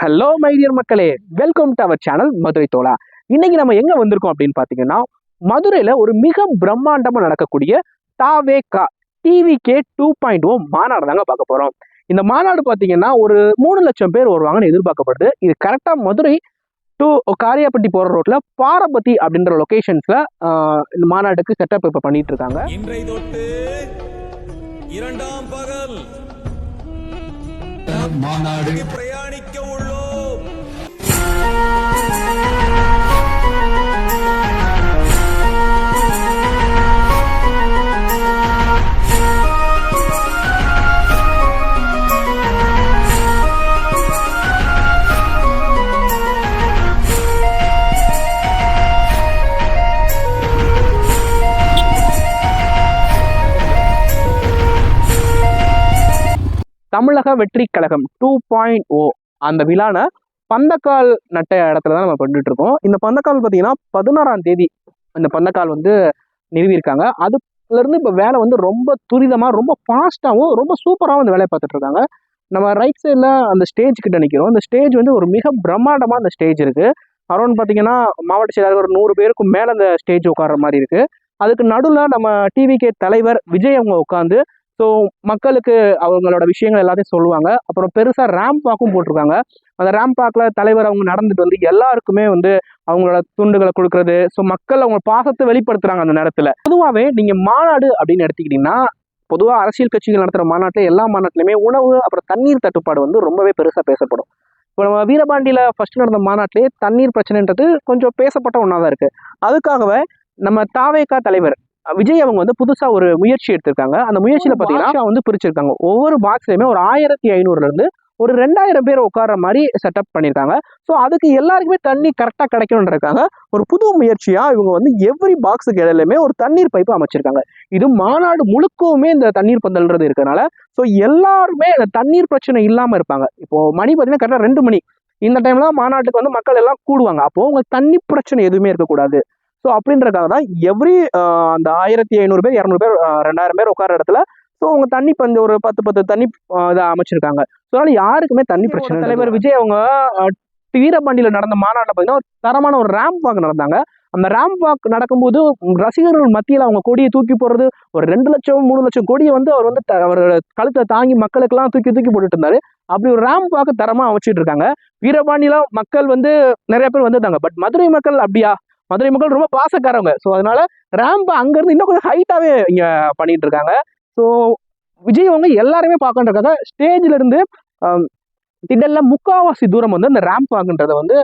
Hello my dear மக்களே. Welcome to our channel Madurai தோலா இன்னைக்கு நம்ம எங்க வந்திருக்கோம் அப்படின்னு பாத்தீங்கன்னா மதுரையில ஒரு மிக பிரம்மாண்டமா நடக்கக்கூடிய தாவேகா டிவிகே டூ பாயிண்ட் ஓ மாநாடு தாங்க பார்க்க போறோம். இந்த மாநாடு பாத்தீங்கன்னா ஒரு மூணு லட்சம் பேர் வருவாங்கன்னு எதிர்பார்க்கப்படுது. இது கரெக்டா மதுரை டு காரியாப்பட்டி போற ரோட்ல பாரபதி அப்படின்ற லொகேஷன்ஸ்ல இந்த மாநாட்டுக்கு செட்டப் இப்ப பண்ணிட்டு இருக்காங்க. இரண்டாம் பகல் மாநாடு. தமிழக வெற்றி கழகம் டூ பாயிண்ட் ஓ அந்த விழான பந்தக்கால் நட்ட இடத்துல தான் நம்ம பண்ணிட்டு இருக்கோம். இந்த பந்தக்கால் பார்த்தீங்கன்னா பதினாறாம் தேதி அந்த பந்தக்கால் வந்து நிறுவியிருக்காங்க. அதுலேருந்து இப்போ வேலை வந்து ரொம்ப துரிதமாக ரொம்ப ஃபாஸ்ட்டாகவும் ரொம்ப சூப்பராகவும் அந்த வேலையை பார்த்துட்டு இருக்காங்க. நம்ம ரைட் சைடில் அந்த ஸ்டேஜ் கிட்ட நிற்கிறோம் அந்த ஸ்டேஜ் வந்து ஒரு மிக பிரம்மாண்டமாக அந்த ஸ்டேஜ் இருக்குது அரௌண்ட் பார்த்தீங்கன்னா மாவட்ட செயலாளர் ஒரு நூறு பேருக்கும் மேலே அந்த ஸ்டேஜ் உட்கார்ற மாதிரி இருக்குது அதுக்கு நடுவில் நம்ம டிவிகே தலைவர் விஜய் அவங்க உட்காந்து ஸோ மக்களுக்கு அவங்களோட விஷயங்கள் எல்லாத்தையும் சொல்லுவாங்க. அப்புறம் பெருசாக ரேம்ப் வாக்கும் போட்டிருக்காங்க. அந்த ரேம்ப் வாக்கில் தலைவர் அவங்க நடந்துட்டு வந்து எல்லாருக்குமே வந்து அவங்களோட துண்டுகளை கொடுக்கறது. ஸோ மக்கள் அவங்க பாசத்தை வெளிப்படுத்துகிறாங்க அந்த நேரத்தில். பொதுவாகவே நீங்கள் மாநாடு அப்படின்னு எடுத்துக்கிட்டிங்கன்னா பொதுவாக அரசியல் கட்சிகள் நடத்துகிற மாநாட்டில் எல்லா மாநாட்டிலுமே உணவு அப்புறம் தண்ணீர் தட்டுப்பாடு வந்து ரொம்பவே பெருசாக பேசப்படும். இப்போ நம்ம வீரபாண்டியில் ஃபர்ஸ்ட் நடந்த மாநாட்டிலே தண்ணீர் பிரச்சனைன்றது கொஞ்சம் பேசப்பட்ட ஒன்றா தான் இருக்குது அதுக்காகவே நம்ம தாவேக்கா தலைவர் விஜய் அவங்க வந்து புதுசா ஒரு முயற்சி எடுத்திருக்காங்க. அந்த முயற்சியில பாத்தீங்கன்னா வந்து பிரிச்சிருக்காங்க. ஒவ்வொரு பாக்ஸ்லயுமே ஒரு ஆயிரத்தி ஐநூறுல இருந்து ஒரு ரெண்டாயிரம் பேர் உட்கார்ற மாதிரி செட்டப் பண்ணியிருக்காங்க. ஸோ அதுக்கு எல்லாருக்குமே தண்ணி கரெக்டாக கிடைக்கணுன்றக்காக ஒரு புது முயற்சியா இவங்க வந்து எவ்ரி பாக்ஸுக்கு இடையிலுமே ஒரு தண்ணீர் பைப்பு அமைச்சிருக்காங்க. இது மாநாடு முழுக்கவுமே இந்த தண்ணீர் பந்தல்ன்றது இருக்கனால ஸோ எல்லாருமே இந்த தண்ணீர் பிரச்சனை இல்லாம இருப்பாங்க. இப்போ மணி பார்த்தீங்கன்னா கரெக்டாக ரெண்டு மணி. இந்த டைம்ல மக்களுக்கு வந்து மக்கள் எல்லாம் கூடுவாங்க. அப்போ உங்களுக்கு தண்ணி பிரச்சனை எதுவுமே இருக்கக்கூடாது. ஸோ அப்படின்றக்காக தான் எவ்ரி அந்த ஆயிரத்தி ஐநூறு பேர் இரநூறு பேர் ரெண்டாயிரம் பேர் உட்கார இடத்துல ஸோ அவங்க தண்ணி பந்து ஒரு பத்து பத்து தண்ணி இதை அமைச்சிருக்காங்க. ஸோ அதனால யாருக்குமே தண்ணி பிரச்சனை தலைவர் விஜய் அவங்க வீரபாண்டியில நடந்த மாநாட்டில் பார்த்தீங்கன்னா தரமான ஒரு ரேம்ப் வாக் நடந்தாங்க. அந்த ரேம்ப் வாக் நடக்கும்போது ரசிகர்கள் மத்தியில் அவங்க கொடியை தூக்கி போடுறது ஒரு ரெண்டு லட்சம் மூணு லட்சம் கொடியை வந்து அவர் வந்து அவர் கழுத்தை தாங்கி மக்களுக்கெல்லாம் தூக்கி தூக்கி போட்டுட்டு இருந்தாரு. அப்படி ஒரு ரேம்ப் வாக்கு தரமா அமைச்சிட்டு இருக்காங்க. வீரபாண்டியில மக்கள் வந்து நிறைய பேர் வந்திருந்தாங்க பட் மதுரை மக்கள் அப்படியா? மதுரை மக்கள் ரொம்ப பாசக்காரவங்க. ஸோ அதனால ரேம்ப் அங்கேருந்து இன்னும் கொஞ்சம் ஹைட்டாகவே இங்கே பண்ணிட்டு இருக்காங்க ஸோ விஜய் அவங்க எல்லாருமே பார்க்கன்றக்காக ஸ்டேஜ்ல இருந்து திடல்ல முக்காவாசி தூரம் வந்து அந்த ரேம்ப் வாக்குன்றதை வந்து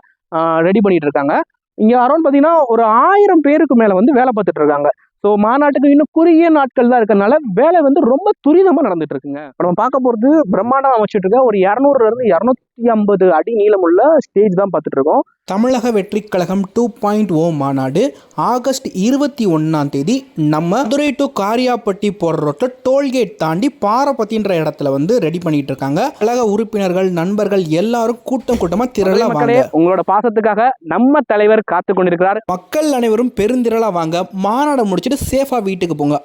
ரெடி பண்ணிட்டு இருக்காங்க இங்கே அரௌண்ட் பார்த்தீங்கன்னா ஒரு ஆயிரம் பேருக்கு மேலே வந்து வேலை பார்த்துட்டு இருக்காங்க ஸோ மாநாட்டுக்கு இன்னும் குறுகிய நாட்கள் தான் இருக்கறனால வேலை வந்து ரொம்ப துரிதமாக நடந்துட்டு இருக்குங்க இப்போ நம்ம பார்க்க போகிறது பிரம்மாண்டம் அமைச்சிட்டு இருக்க ஒரு இரநூறுல இருந்து இரநூத்தி ஐம்பது அடி நீளமுள்ள ஸ்டேஜ் தான் பார்த்துட்டு இருக்கோம் தமிழக வெற்றிக் கழகம் டூ பாயிண்ட் ஓ மாநாடு ஆகஸ்ட் இருபத்தி ஒன்றாம் தேதி நம்ம மதுரை டு காரியாப்பட்டி போகிற ரோட்டில் டோல்கேட் தாண்டி பாரபத்தின்ற இடத்துல வந்து ரெடி பண்ணிட்டு இருக்காங்க. கழக உறுப்பினர்கள் நண்பர்கள் எல்லாரும் கூட்டம் கூட்டமாக திரள வாங்க. உங்களோட பாசத்துக்காக நம்ம தலைவர் காத்து கொண்டிருக்கிறார். மக்கள் அனைவரும் பெருந்திரளா வாங்க. மாநாடை முடிச்சுட்டு சேஃபாக வீட்டுக்கு போங்க.